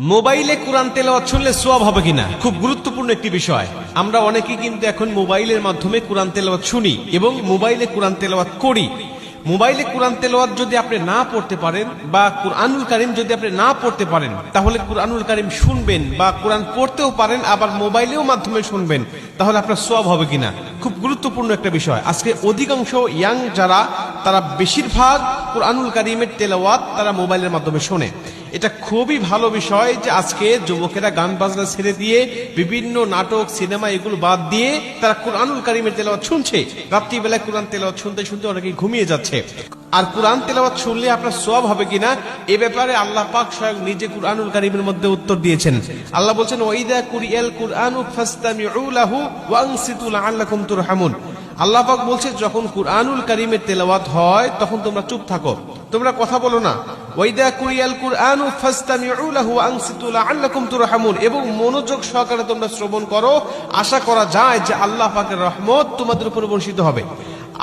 মোবাইলে কোরআন তেলাওয়াত শুনলে সোয়াব হবে কিনা? খুব গুরুত্বপূর্ণ একটি বিষয়। আমরা অনেকেই কিন্তু এখন মোবাইলের মাধ্যমে কোরআন তেলাওয়াত শুনি এবং মোবাইলে কোরআন তেলাওয়াত করি। মোবাইলে কোরআন তেলাওয়াত যদি আপনি না পড়তে পারেন বা কোরআনুল কারিম যদি আপনি না পড়তে পারেন, তাহলে কোরআনুল কারিম শুনবেন বা কোরআন পড়তেও পারেন, আবার মোবাইলেও মাধ্যমে শুনবেন, তাহলে আপনার সোয়াব হবে কিনা? খুব গুরুত্বপূর্ণ একটা বিষয়। আজকে অধিকাংশ ইয়াং যারা, তারা বেশিরভাগ কোরআনুল কারিমের তেলাওয়াত তারা মোবাইলের মাধ্যমে শোনে। এটা খুবই ভালো বিষয় যে আজকে যুবকেরা গান বাজনা ছেড়ে দিয়ে বিভিন্ন নাটক, সিনেমা এগুলো বাদ দিয়ে তারা কোরআনুল কারিমের তেলাওয়াত শুনছে। রাত্রিবেলায় কোরআন তেলাওয়াত শুনতে শুনতে অনেকে ঘুমিয়ে যাচ্ছে। আর কোরআন তেলাওয়াত শুনলে আপনার সব হবে কিনা, এ ব্যাপারে আল্লাহ পাক স্বয়ং নিজে কোরআনুল কারিমের মধ্যে উত্তর দিয়েছেন। আল্লাহ বলছেন, ওয়াইদা কুরিয়াল কুরআনু ফাস্তামিউ লাহু ওয়ানসিতু লাআল্লাকুম তুরহামুন। আল্লাহ পাক বলছে, যখন কুরআনুল কারিমের তেলাওয়াত হয়, তখন তোমরা চুপ থাকো। তোমরা কথা বলো না। ওয়াইদা কুরিয়াল কুরআনু ফাস্তামিউ লাহু আনসিতু লাআল্লাকুম তুরহামুন। এবং মনোযোগ সহকারে তোমরা শ্রবণ করো। আশা করা যায় যে আল্লাহ পাকের রহমত তোমাদের উপর বর্ষিত হবে।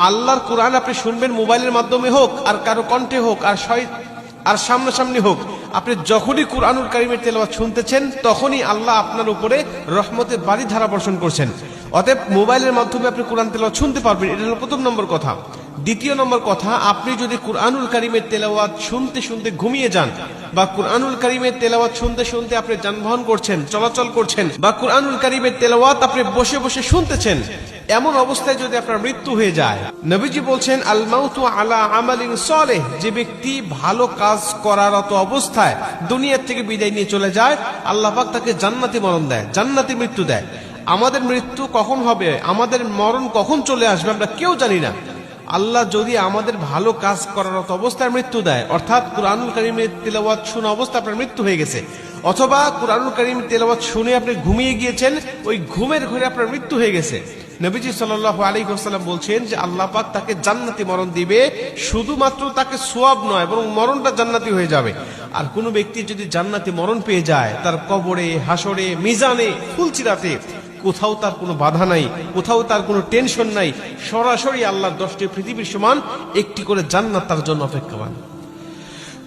আল্লাহর কোরআন আপনি শুনবেন মোবাইলের মাধ্যমে হোক, আর কারও কণ্ঠে হোক, আর আর সামনাসামনি হোক, আপনি যখনই কোরআনুল কারিমের তেলাওয়াত শুনতেছেন, তখনই আল্লাহ আপনার উপরে রহমতের বাড়ি ধারা বর্ষণ করছেন। অতএব মোবাইলের মাধ্যমে আপনি কোরআন তেলাওয়াত শুনতে পারবেন, এটা হলো প্রথম নম্বর কথা। দ্বিতীয় নম্বর কথা, আপনি যদি কোরআনুল কারিমের তেলাওয়াত শুনতে শুনতে ঘুমিয়ে যান বা কোরআনুল কারিমের তেলাওয়াত শুনতে শুনতে আপনি যানবাহন করছেন, চলাচল করছেন বা কোরআনুল কারিমের তেলাওয়াত আপনি বসে বসে শুনতেছেন, এমন অবস্থায় যদি আপনার মৃত্যু হয়ে যায়, নবীজি বলছেন, আল মাউতু আলা আমালিন সলেহ, যে ব্যক্তি ভালো কাজ করার অত অবস্থায় দুনিয়ার থেকে বিদায় নিয়ে চলে যায়, আল্লাহ পাক তাকে জান্নাতি মরণ দেয়, জান্নাতি মৃত্যু দেয়। আমাদের মৃত্যু কখন হবে? আমাদের মরণ কখন চলে আসবে আমরা কেউ জানি না। আল্লাহ যদি আমাদের ভালো কাজ করার মতো অবস্থায় মৃত্যু দেয়, অর্থাৎ কুরআনুল কারিমের তেলাওয়াত শোনা অবস্থা আপনার মৃত্যু হয়ে গেছে, অথবা কুরআনুল কারিম তেলাওয়াত শুনে আপনি ঘুমিয়ে গিয়েছেন, ওই ঘুমের ঘরে আপনার মৃত্যু হয়ে গেছে। নবীজি সাল্লাল্লাহু আলাইহি ওয়াসাল্লাম বলছেন যে, আল্লাহ পাক তাকে জান্নাতি মরণ দিবে, শুধুমাত্র তাকে সোয়াব নয়, বরং মরণটা জান্নাতি হয়ে যাবে। আর কোনো ব্যক্তি যদি জান্নাতি মরণ পেয়ে যায়, তার কবরে, হাসরে, মিজানে, ফুলচিরাতে কোথাও তার কোনো বাধা নাই, কোথাও তার কোনো টেনশন নাই। সরাসরি আল্লাহর দশটি পৃথিবীর সমান, একটি করে জান্নাত তার জন্য অপেক্ষমান।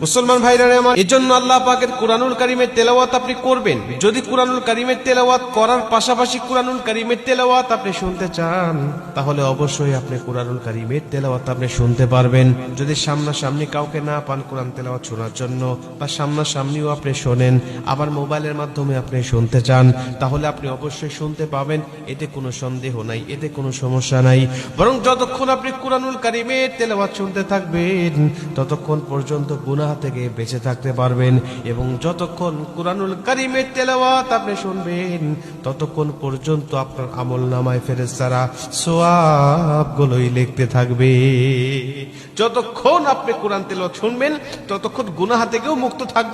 মুসলমান ভাইরা আমার, এই জন্য আল্লাহ পাকের কোরআনুল কারিমের তেলাওয়াত আপনি করবেন। যদি কোরআনুল কারিমের তেলাওয়াত করার পাশাপাশি কোরআনুল কারিমের তেলাওয়াত আপনি শুনতে চান, তাহলে অবশ্যই আপনি কোরআনুল কারিমের তেলাওয়াত আপনি শুনতে পারবেন। যদি সামনাসামনি কাউকে না পান কোরআন তেলাওয়াত শোনার জন্য, বা সামনাসামনিও আপনি শোনেন, আবার মোবাইলের মাধ্যমে আপনি শুনতে চান, তাহলে আপনি অবশ্যই শুনতে পাবেন। এতে কোনো সন্দেহ নাই, এতে কোনো সমস্যা নাই। বরং যতক্ষণ আপনি কোরআনুল কারিমের তেলাওয়াত শুনতে থাকবেন, ততক্ষণ পর্যন্ত গুনাহ থেকে বেঁচে থাকতে পারবেন এবং যতক্ষণ কোরআনুল কারিমের তেলাওয়াত আপনি শুনবেন, ততক্ষণ পর্যন্ত আপনার আমল নামায় সোয়াব গুলোই লিখতে থাকবে। যতক্ষণ আপনি কোরআন তেলাওয়াত শুনবেন, ততক্ষণ গুনাহ থেকেও মুক্ত থাকবে